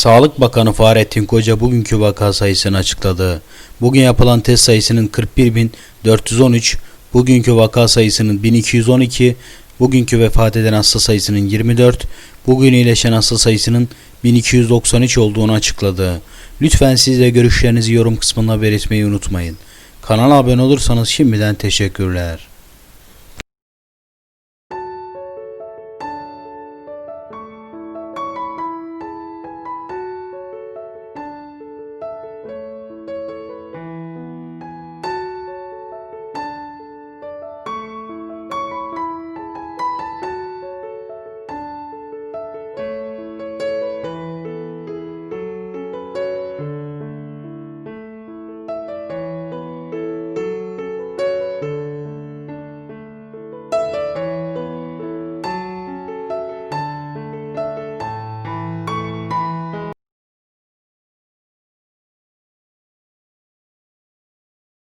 Sağlık Bakanı Fahrettin Koca bugünkü vaka sayısını açıkladı. Bugün yapılan test sayısının 41.413, bugünkü vaka sayısının 1212, bugünkü vefat eden hasta sayısının 24, bugün iyileşen hasta sayısının 1293 olduğunu açıkladı. Lütfen siz de görüşlerinizi yorum kısmına belirtmeyi unutmayın. Kanala abone olursanız şimdiden teşekkürler.